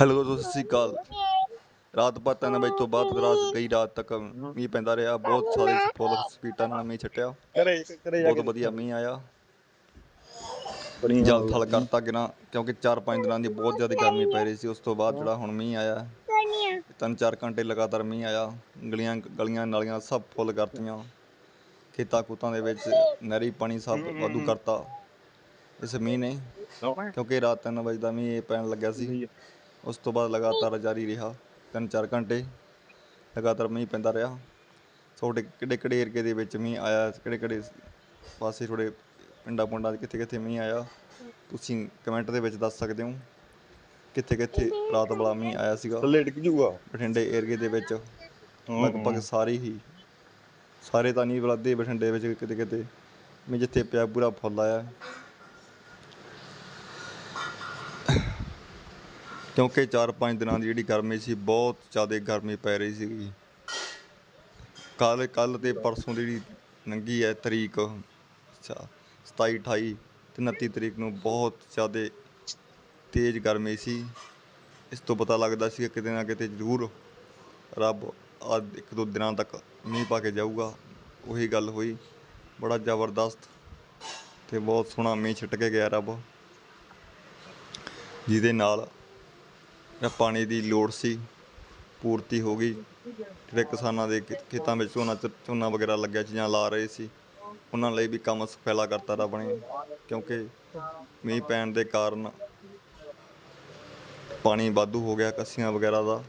Hello ਦੋਸਤੋ ਸਤਿ ਸ਼੍ਰੀ ਅਕਾਲ। ਰਾਤ ਬਾਅਦ ਤਿੰਨ ਵਜੇ ਤੋਂ ਬਾਅਦ ਰਾਤ ਗਈ ਰਾਤ ਤੱਕ ਮੀਂਹ ਪੈਂਦਾ ਰਿਹਾ ਬਹੁਤ ਸਾਰੇ ਫੁੱਲ ਸਪੀਡਾਂ ਨਾਲ ਮੀਂਹ ਛੱਟਿਆ। ਕਰੇ ਕਰੇ ਬਹੁਤ ਵਧੀਆ ਮੀਂਹ ਆਇਆ। ਜਲ ਥਲ ਕਰਤਾ ਗਿਨਾ ਕਿਉਂਕਿ 4-5 ਦਿਨਾਂ ਦੀ ਬਹੁਤ ਜ਼ਿਆਦਾ ਗਰਮੀ ਪੈ ਰਹੀ ਸੀ ਉਸ ਤੋਂ ਬਾਅਦ ਜਿਹੜਾ ਹੁਣ ਮੀਂਹ ਆਇਆ। ਤਿੰਨ ਚਾਰ ਘੰਟੇ ਲਗਾਤਾਰ ਮੀਂਹ ਆਇਆ ਗਲੀਆਂ ਗਲੀਆਂ ਨਾਲੀਆਂ ਸਭ ਫੁੱਲ ਕਰਤੀਆਂ। ਖੇਤਾਂ ਖੂਤਾਂ ਦੇ ਵਿੱਚ ਨਹਿਰੀ ਪਾਣੀ ਸਭ ਵਾਧੂ ਕਰਤਾ। ਇਸ ਮੀਂਹ ਨੇ ਕਿਉਂਕਿ ਰਾਤ 3 ਵਜੇ ਦਾ ਮੀਂਹ ਪੈਣ ਲੱਗਿਆ ਸੀ। ਉਸ ਤੋਂ ਬਾਅਦ ਲਗਾਤਾਰ ਜਾਰੀ ਰਿਹਾ। ਤਿੰਨ ਚਾਰ ਘੰਟੇ ਲਗਾਤਾਰ ਮੀਂਹ ਪੈਂਦਾ ਰਿਹਾ। ਤੁਹਾਡੇ ਕਿਹੜੇ ਕਿਹੜੇ ਏਰੀਏ ਦੇ ਵਿੱਚ ਮੀਂਹ ਆਇਆ ਕਿਹੜੇ ਕਿਹੜੇ ਪਾਸੇ ਥੋੜੇ ਪਿੰਡਾਂ ਪੁੰਡਾਂ 'ਚ ਕਿੱਥੇ ਕਿੱਥੇ ਮੀਂਹ ਆਇਆ। ਤੁਸੀਂ ਕਮੈਂਟ ਦੇ ਵਿੱਚ ਦੱਸ ਸਕਦੇ ਹੋ ਕਿੱਥੇ ਕਿੱਥੇ ਰਾਤ ਵਾਲਾ ਮੀਂਹ ਆਇਆ ਸੀਗਾ। ਥੱਲੇ ਡਿੱਗ ਜੂਗਾ। ਬਠਿੰਡੇ ਏਰੀਏ ਦੇ ਵਿੱਚ ਲਗਭਗ ਸਾਰੇ ਹੀ। ਸਾਰੇ ਤਾਂ ਨਹੀਂ ਬਲੱਦੇ ਬਠਿੰਡੇ ਵਿੱਚ ਕਿਤੇ ਕਿਤੇ ਮੈਂ ਜਿੱਥੇ ਪਿਆ ਪੂਰਾ ਫੁੱਲ ਆਇਆ। ਕਿਉਂਕਿ 4-5 ਦਿਨਾਂ ਦੀ ਜਿਹੜੀ ਗਰਮੀ ਸੀ, ਬਹੁਤ ਜ਼ਿਆਦਾ ਗਰਮੀ ਪੈ ਰਹੀ ਸੀਗੀ ਕੱਲ ਕੱਲ ਤੇ ਪਰਸੋਂ ਦੀ ਜਿਹੜੀ ਲੰਘੀ ਹੈ ਤਰੀਕ, ਅੱਛਾ 27 28 ਤੇ 29 ਤਰੀਕ ਨੂੰ ਬਹੁਤ ਜ਼ਿਆਦਾ ਤੇਜ਼ ਗਰਮੀ ਸੀ। ਇਸ ਤੋਂ ਪਤਾ ਲੱਗਦਾ ਸੀ ਕਿ ਕਿਤੇ ਨਾ ਕਿਤੇ ਜ਼ਰੂਰ ਰੱਬ ਆ ਇੱਕ ਦੋ ਦਿਨਾਂ ਤੱਕ ਮੀਂਹ ਪਾ ਕੇ ਜਾਊਗਾ। ਉਹੀ ਗੱਲ ਹੋਈ। ਬੜਾ ਜ਼ਬਰਦਸਤ ਤੇ ਬਹੁਤ ਸੋਹਣਾ ਮੀਂਹ ਛਿੱਟ ਕੇ ਗਿਆ ਰੱਬ। ਜਿਹਦੇ ਨਾਲ ਪਾਣੀ ਦੀ ਲੋੜ ਸੀ, ਪੂਰਤੀ ਹੋ ਗਈ। ਜਿਹੜੇ ਕਿਸਾਨਾਂ ਦੇ ਖੇ- ਖੇਤਾਂ ਵਿੱਚ ਝੋਨਾ ਚ- ਝੋਨਾ ਵਗੈਰਾ ਲੱਗਿਆ, ਚੀਜ਼ਾਂ ਲਾ ਰਹੇ ਸੀ, ਉਹਨਾਂ ਲਈ ਵੀ ਕੰਮ ਸੁਖਾਲਾ ਕਰਤਾ ਰੱਬ ਨੇ, ਕਿਉਂਕਿ ਮੀਂਹ ਪੈਣ ਦੇ ਕਾਰਨ ਪਾਣੀ ਵਾਧੂ ਹੋ ਗਿਆ ਕੱਸੀਆਂ ਵਗੈਰਾ ਦਾ।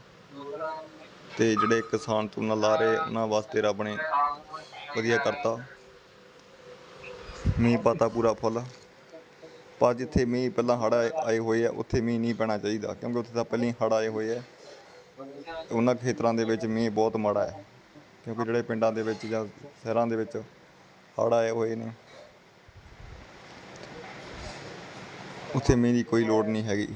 ਤੇ ਜਿਹੜੇ ਕਿਸਾਨ ਝੋਨਾ ਲਾ ਰਹੇ, ਉਹਨਾਂ ਵਾਸਤੇ ਰੱਬ ਨੇ ਵਧੀਆ ਕਰਤਾ। ਮੀਂਹ ਪਾਤਾ ਪੂਰਾ ਫੁੱਲ। ਪਰ ਜਿੱਥੇ ਮੀਂਹ ਪਹਿਲਾਂ ਹੜ੍ਹ ਆਏ ਆਏ ਹੋਏ ਆ, ਉੱਥੇ ਮੀਂਹ ਨਹੀਂ ਪੈਣਾ ਚਾਹੀਦਾ, ਕਿਉਂਕਿ ਉੱਥੇ ਤਾਂ ਪਹਿਲਾਂ ਹੀ ਹੜ੍ਹ ਆਏ ਹੋਏ ਆ। ਉਹਨਾਂ ਖੇਤਰਾਂ ਦੇ ਵਿੱਚ ਮੀਂਹ ਬਹੁਤ ਮਾੜਾ ਹੈ, ਕਿਉਂਕਿ ਜਿਹੜੇ ਪਿੰਡਾਂ ਦੇ ਵਿੱਚ ਜਾਂ ਸ਼ਹਿਰਾਂ ਦੇ ਵਿੱਚ ਹੜ੍ਹ ਆਏ ਹੋਏ ਨੇ। ਉੱਥੇ ਮੀਂਹ ਦੀ ਕੋਈ ਲੋੜ ਨਹੀਂ ਹੈਗੀ।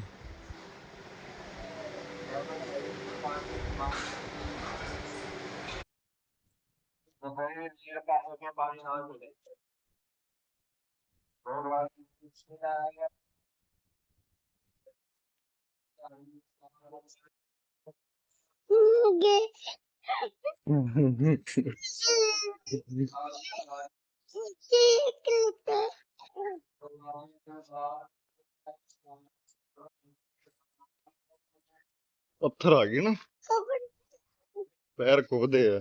ਪੱਥਰ ਆ ਗਏ ਨਾ ਪੈਰ ਖੁੱਬਦੇ ਆ